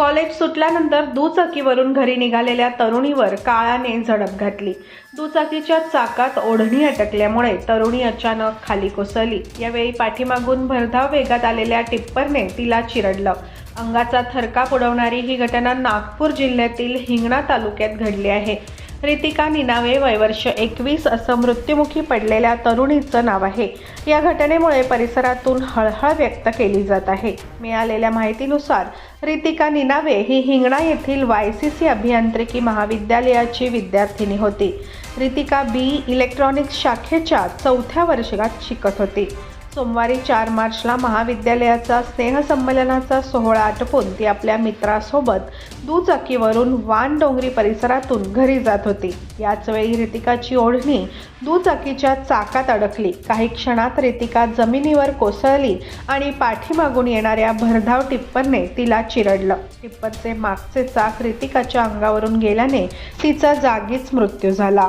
College सुटल्यानंतर दुचाकीवरून घरी निघालेल्या तरुणीवर काळाने झडप घातली. दुचाकीच्या चाकात ओढणी अटकल्यामुळे तरुणी अचानक खाली कोसळली. यावेळी पाठीमागून भरधाव वेगात आलेल्या टिप्परने तिला चिरडलं. अंगाचा थरकाप उडवणारी ही घटना नागपूर जिल्ह्यातील हिंगणा तालुक्यात घडली आहे. रितिका निनावे वयवर्ष एकवीस असं मृत्युमुखी पडलेल्या तरुणीचं नाव आहे. या घटनेमुळे परिसरातून हळहळ व्यक्त केली जात आहे. मिळालेल्या माहितीनुसार रितिका निनावे ही हिंगणा येथील वाय सी सी अभियांत्रिकी महाविद्यालयाची विद्यार्थिनी होती. रितिका बी इलेक्ट्रॉनिक्स शाखेच्या चौथ्या वर्षात शिकत होती. सोमवारी चार मार्चला महाविद्यालयाचा स्नेहसंमेलनाचा सोहळा आटपून ती आपल्या मित्रासोबत दुचाकीवरून वान डोंगरी परिसरातून घरी जात होती. याच वेळी रितिकाची ओढणी दुचाकीच्या चाकात अडकली. काही क्षणात रितिका जमिनीवर कोसळली आणि पाठीमागून येणाऱ्या भरधाव टिप्परने तिला चिरडलं. टिप्परचे मागचे चाक रितिकाच्या अंगावरून गेल्याने तिचा जागीच मृत्यू झाला.